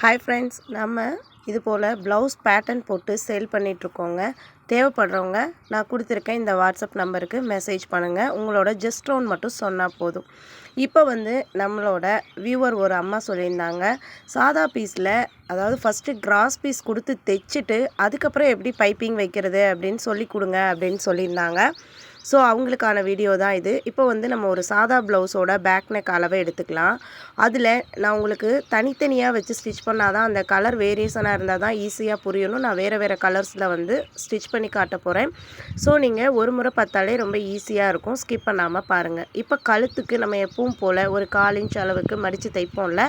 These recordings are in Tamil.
ஹாய் ஃப்ரெண்ட்ஸ் நம்ம இது போல் ப்ளவுஸ் பேட்டர்ன் போட்டு சேல் பண்ணிகிட்ருக்கோங்க தேவைப்படுறவங்க நான் கொடுத்துருக்கேன் இந்த வாட்ஸ்அப் நம்பருக்கு மெசேஜ் பண்ணுங்கள் உங்களோட ஜஸ்ட் ரவுண்ட் மட்டும் சொன்னால் போதும். இப்போ வந்து நம்மளோட வியூவர் ஒரு அம்மா சொல்லியிருந்தாங்க. சாதா பீஸில் அதாவது ஃபஸ்ட்டு கிராஸ் பீஸ் கொடுத்து தைச்சிட்டு அதுக்கப்புறம் எப்படி பைப்பிங் வைக்கிறது அப்படின்னு சொல்லி கொடுங்க அப்படின்னு சொல்லியிருந்தாங்க. ஸோ அவங்களுக்கான வீடியோ தான் இது. இப்போ வந்து நம்ம ஒரு சாதா ப்ளவுஸோட பேக் நெக் அளவை எடுத்துக்கலாம். அதில் நான் உங்களுக்கு தனித்தனியாக வச்சு ஸ்டிச் பண்ணால் தான் அந்த கலர் வேரியேஷனாக இருந்தால் தான் ஈஸியாக புரியணும். நான் வேறு வேறு கலர்ஸில் வந்து ஸ்டிச் பண்ணி காட்ட போகிறேன் ஸோ நீங்கள் ஒரு முறை பார்த்தாலே ரொம்ப ஈஸியாக இருக்கும். ஸ்கிப் பண்ணாமல் பாருங்கள் இப்போ கழுத்துக்கு நம்ம எப்பவும் போல் ஒரு கால் இன்ச் அளவுக்கு மடித்து தைப்போம்ல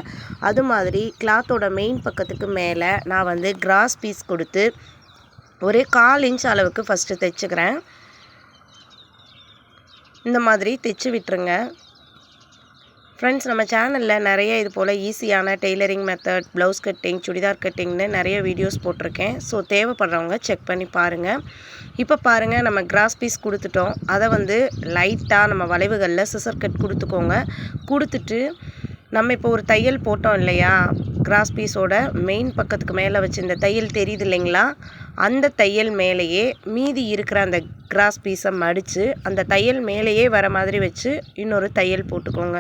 அது மாதிரி கிளாத்தோட மெயின் பக்கத்துக்கு மேலே நான் வந்து கிராஸ் பீஸ் கொடுத்து ஒரு கால் இன்ச் அளவுக்கு ஃபஸ்ட்டு தைச்சுக்கிறேன். இந்த மாதிரி தைச்சி விட்டுருங்க. ஃப்ரெண்ட்ஸ் நம்ம சேனலில் நிறைய இது போல் ஈஸியான tailoring method blouse cutting churidar கட்டிங்னு நிறைய வீடியோஸ் போட்டிருக்கேன். ஸோ தேவைப்படுறவங்க செக் பண்ணி பாருங்கள் இப்போ பாருங்கள் நம்ம கிராஸ் பீஸ் கொடுத்துட்டோம். அதை வந்து லைட்டாக நம்ம வளைவுகளில் சிசர் கட் கொடுத்துக்கோங்க. கொடுத்துட்டு நம்ம இப்போ ஒரு தையல் போட்டோம் இல்லையா? கிராஸ் பீஸோட மெயின் பக்கத்துக்கு மேலே வச்சு இந்த தையல் தெரியுது இல்லைங்களா? அந்த தையல் மேலேயே மீதி இருக்கிற அந்த கிராஸ் பீஸை மடித்து அந்த தையல் மேலேயே வர மாதிரி வச்சு இன்னொரு தையல் போட்டுக்கோங்க.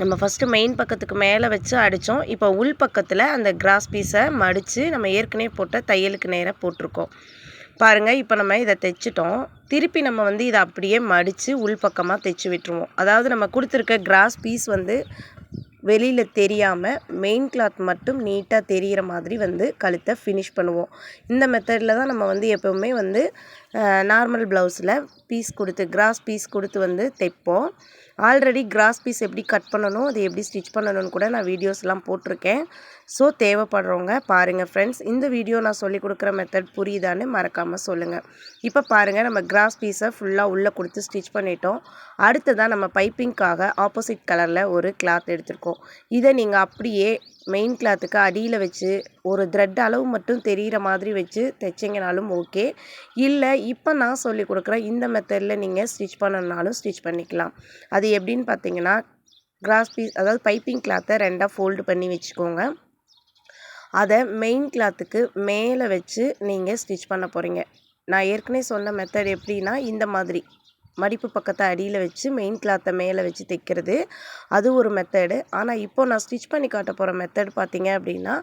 நம்ம ஃபஸ்ட்டு மெயின் பக்கத்துக்கு மேலே வச்சு அடித்தோம் இப்போ உள் பக்கத்தில் அந்த கிராஸ் பீஸை மடித்து நம்ம ஏற்கனவே போட்ட தையலுக்கு நேராக போட்டிருக்கோம். பாருங்கள் இப்போ நம்ம இதை தைச்சிட்டோம். திருப்பி நம்ம வந்து இதை அப்படியே மடித்து உள்பக்கமாக தைச்சி விட்டுருவோம். அதாவது நம்ம கொடுத்துருக்க கிராஸ் பீஸ் வந்து வெளியில் தெரியாமல் மெயின் கிளாத் மட்டும் நீட்டாக தெரிகிற மாதிரி வந்து கழுத்தை ஃபினிஷ் பண்ணுவோம். இந்த மெத்தடில் தான் நம்ம வந்து எப்போவுமே வந்து நார்மல் ப்ளவுஸில் பீஸ் கொடுத்து கிராஸ் பீஸ் கொடுத்து வந்து தைப்போம். ஆல்ரெடி கிராஸ் பீஸ் எப்படி கட் பண்ணணும் அது எப்படி ஸ்டிச் பண்ணணும்னு கூட நான் வீடியோஸ்லாம் போட்டிருக்கேன். ஸோ தேவைப்படுறவங்க பாருங்கள் ஃப்ரெண்ட்ஸ் இந்த வீடியோ நான் சொல்லி கொடுக்குற மெத்தட் புரியுதான்னு மறக்காமல் சொல்லுங்கள் இப்போ பாருங்கள் நம்ம கிராஸ் பீஸை ஃபுல்லாக உள்ளே கொடுத்து ஸ்டிச் பண்ணிட்டோம். அடுத்ததாக நம்ம பைப்பிங்க்காக ஆப்போசிட் கலரில் ஒரு கிளாத் எடுத்திருக்கோம். இதை நீங்கள் அப்படியே மெயின் கிளாத்துக்கு அடியில் வச்சு ஒரு த்ரெட் அளவு மட்டும் தெரிகிற மாதிரி வச்சு தைச்சிங்கனாலும் ஓகே இல்லை இப்போ நான் சொல்லி கொடுக்குற இந்த மெத்தடில் நீங்கள் ஸ்டிச் பண்ணணுனாலும் ஸ்டிச் பண்ணிக்கலாம். அது எப்படின்னு பார்த்தீங்கன்னா கிராஸ் பீஸ் அதாவது பைப்பிங் கிளாத்தை ரெண்டாக ஃபோல்டு பண்ணி வச்சுக்கோங்க. அதை மெயின் கிளாத்துக்கு மேலே வச்சு நீங்கள் ஸ்டிச் பண்ண போகிறீங்க நான் ஏற்கனவே சொன்ன மெத்தட் எப்படின்னா இந்த மாதிரி. மடிப்பு பக்கத்தை அடியில் வச்சு மெயின் கிளாத்தை மேலே வச்சு தைக்கிறது. அது ஒரு மெத்தடு ஆனால் இப்போ நான் ஸ்டிச் பண்ணி காட்ட போகிற மெத்தட் பார்த்திங்க அப்படின்னா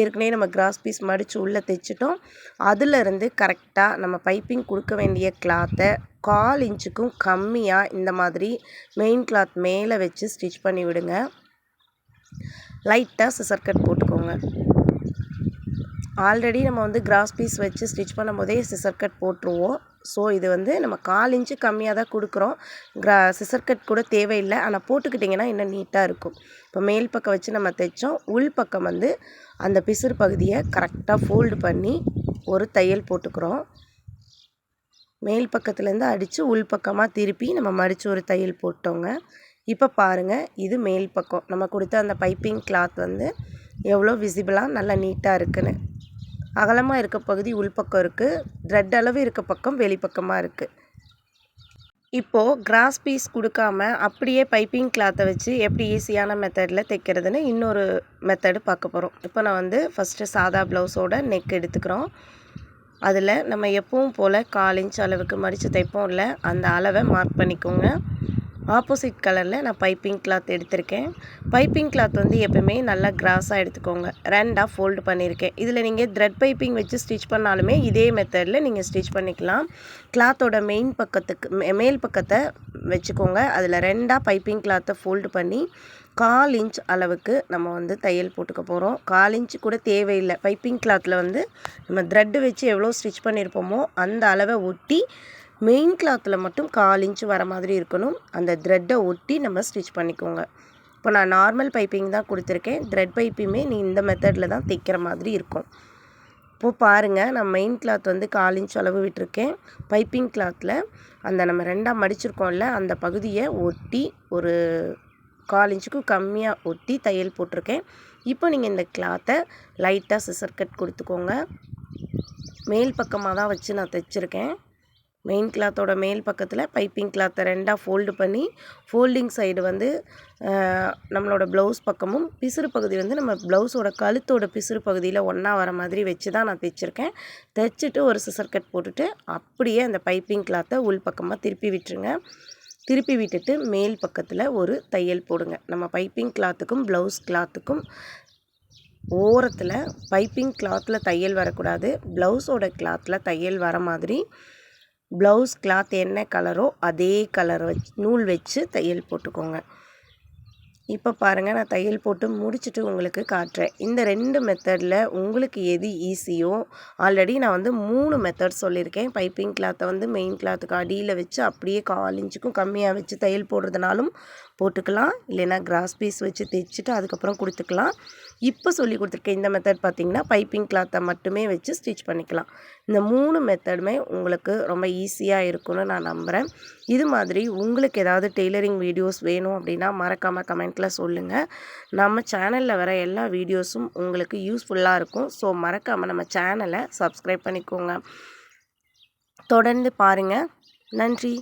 ஏற்கனவே நம்ம கிராஸ் பீஸ் மடித்து உள்ளே தைச்சிட்டோம். அதுலேருந்து கரெக்டாக நம்ம பைப்பிங் கொடுக்க வேண்டிய கிளாத்தை கால் இன்ச்சுக்கும் கம்மியாக இந்த மாதிரி மெயின் கிளாத் மேலே வச்சு ஸ்டிச் பண்ணி விடுங்க. லைட்டாக சிசர் கட் போட்டுக்கோங்க. ஆல்ரெடி நம்ம வந்து கிராஸ் பீஸ் வச்சு ஸ்டிச் பண்ணும் போதே சிசர் கட் போட்டுருவோம். ஸோ இது வந்து நம்ம கால் இன்ச்சு கம்மியாக தான் கொடுக்குறோம். கிரா சிசர் கட் கூட தேவையில்லை. ஆனால் போட்டுக்கிட்டிங்கன்னா இன்னும் நீட்டாக இருக்கும். இப்போ மேல் பக்கம் வச்சு நம்ம தைச்சோம். உள் பக்கம் வந்து அந்த பிசுறு பகுதியை கரெக்டாக ஃபோல்டு பண்ணி ஒரு தையல் போட்டுக்கிறோம். மேல் பக்கத்துலேருந்து அடித்து உள் பக்கமாக திருப்பி நம்ம மடித்து ஒரு தையல் போட்டோங்க. இப்போ பாருங்கள் இது மேல் பக்கம். நம்ம கொடுத்த அந்த பைப்பிங் கிளாத் வந்து எவ்வளோ விசிபிளாக நல்லா நீட்டாக இருக்குன்னு. அகலமாக இருக்க பகுதி உள்பக்கம் இருக்குது த்ரெட் அளவு இருக்க பக்கம் வெளிப்பக்கமாக இருக்குது இப்போது கிராஸ் பீஸ் கொடுக்காம அப்படியே பைப்பிங் கிளாத்தை வச்சு எப்படி ஈஸியான மெத்தடில் தைக்கிறதுன்னு இன்னொரு மெத்தடு பார்க்க போகிறோம் இப்போ நான் வந்து ஃபஸ்ட்டு சாதா ப்ளவுஸோட நெக் எடுத்துக்கிறோம். அதில் நம்ம எப்பவும் போல் கால் இன்ச் அளவுக்கு மடித்து தைப்போம்ல அந்த அளவை மார்க் பண்ணிக்கோங்க. ஆப்போசிட் கலரில் நான் பைப்பிங் கிளாத் எடுத்திருக்கேன். பைப்பிங் கிளாத் வந்து எப்போயுமே நல்லா கிராஸாக எடுத்துக்கோங்க. ரெண்டாக ஃபோல்டு பண்ணியிருக்கேன். இதில் நீங்கள் த்ரெட் பைப்பிங் வச்சு ஸ்டிச் பண்ணாலுமே இதே மெத்தடில் நீங்கள் ஸ்டிச் பண்ணிக்கலாம். கிளாத்தோட மெயின் பக்கத்துக்கு மேல் பக்கத்தை வச்சுக்கோங்க. அதில் ரெண்டாக பைப்பிங் கிளாத்தை ஃபோல்டு பண்ணி கால் இன்ச் அளவுக்கு நம்ம வந்து தையல் போட்டுக்க போகிறோம் கால் இன்ச்சு கூட தேவையில்லை. பைப்பிங் கிளாத்தில் வந்து நம்ம த்ரெட்டு வச்சு எவ்வளோ ஸ்டிச் பண்ணியிருப்போமோ அந்த அளவை ஒட்டி மெயின் கிளாத்தில் மட்டும் கால் இன்ச்சு வர மாதிரி இருக்கணும். அந்த த்ரெட்டை ஒட்டி நம்ம ஸ்டிச் பண்ணிக்கோங்க. இப்போ நான் நார்மல் பைப்பிங் தான் கொடுத்துருக்கேன். த்ரெட் பைப்பையுமே நீ இந்த மெத்தடில் தான் தைக்கிற மாதிரி இருக்கும். இப்போது பாருங்கள் நான் மெயின் கிளாத் வந்து கால் இன்ச் அளவு விட்டுருக்கேன். பைப்பிங் கிளாத்தில் அந்த நம்ம ரெண்டாக மடிச்சிருக்கோம்ல அந்த பகுதியை ஒட்டி ஒரு கால் இன்ச்சுக்கும் கம்மியாக ஒட்டி தையல் போட்டிருக்கேன். இப்போ நீங்கள் இந்த கிளாத்தை லைட்டாக சிசர் கட் கொடுத்துக்கோங்க. மேல் பக்கமாக தான் வச்சு நான் தைச்சிருக்கேன். மெயின் கிளாத்தோட மேல் பக்கத்தில் பைப்பிங் கிளாத்தை ரெண்டாக ஃபோல்டு பண்ணி ஃபோல்டிங் சைடு வந்து நம்மளோட ப்ளவுஸ் பக்கமும் பிசுறு பகுதி வந்து நம்ம ப்ளவுஸோட கழுத்தோட பிசுறு பகுதியில் ஒன்றா வர மாதிரி வச்சு தான் நான் தைச்சிருக்கேன். தைச்சிட்டு ஒரு சிசர் கட் போட்டுட்டு அப்படியே அந்த பைப்பிங் கிளாத்தை உள் பக்கமாக திருப்பி விட்டுருங்க. திருப்பி விட்டுட்டு மேல் பக்கத்தில் ஒரு தையல் போடுங்க. நம்ம பைப்பிங் கிளாத்துக்கும் ப்ளவுஸ் கிளாத்துக்கும் ஓரத்தில் பைப்பிங் கிளாத்தில் தையல் வரக்கூடாது. ப்ளவுஸோட கிளாத்தில் தையல் வர மாதிரி ப்ளவுஸ் கிளாத் என்ன கலரோ அதே கலர் வச்சு நூல் வச்சு தையல் போட்டுக்கோங்க. இப்போ பாருங்கள் நான் தையல் போட்டு முடிச்சுட்டு உங்களுக்கு காட்டுறேன். இந்த ரெண்டு மெத்தடில் உங்களுக்கு எது ஈஸியோ ஆல்ரெடி நான் வந்து மூணு மெத்தட் சொல்லியிருக்கேன். பைப்பிங் கிளாத்தை வந்து மெயின் கிளாத்துக்கு அடியில் வச்சு அப்படியே கால் இன்ச்சுக்கும் கம்மியாக வச்சு தையல் போடுறதுனாலும் போட்டுக்கலாம். இல்லைன்னா கிராஸ் பீஸ் வச்சு தைச்சிட்டு அதுக்கப்புறம் கொடுத்துக்கலாம். இப்போ சொல்லி கொடுத்துருக்கேன் இந்த மெத்தட் பார்த்தீங்கன்னா பைப்பிங் கிளாத்தை மட்டுமே வச்சு ஸ்டிச் பண்ணிக்கலாம். இந்த மூணு மெத்தடுமே உங்களுக்கு ரொம்ப ஈஸியாக இருக்கும்னு நான் நம்புகிறேன் இது மாதிரி உங்களுக்கு ஏதாவது டெய்லரிங் வீடியோஸ் வேணும் அப்படின்னா மறக்காமல் கமெண்ட்டில் சொல்லுங்கள் நம்ம சேனலில் வர எல்லா வீடியோஸும் உங்களுக்கு யூஸ்ஃபுல்லாக இருக்கும். ஸோ மறக்காமல் நம்ம சேனலை சப்ஸ்கிரைப் பண்ணிக்கோங்க. தொடர்ந்து பாருங்கள் நன்றி.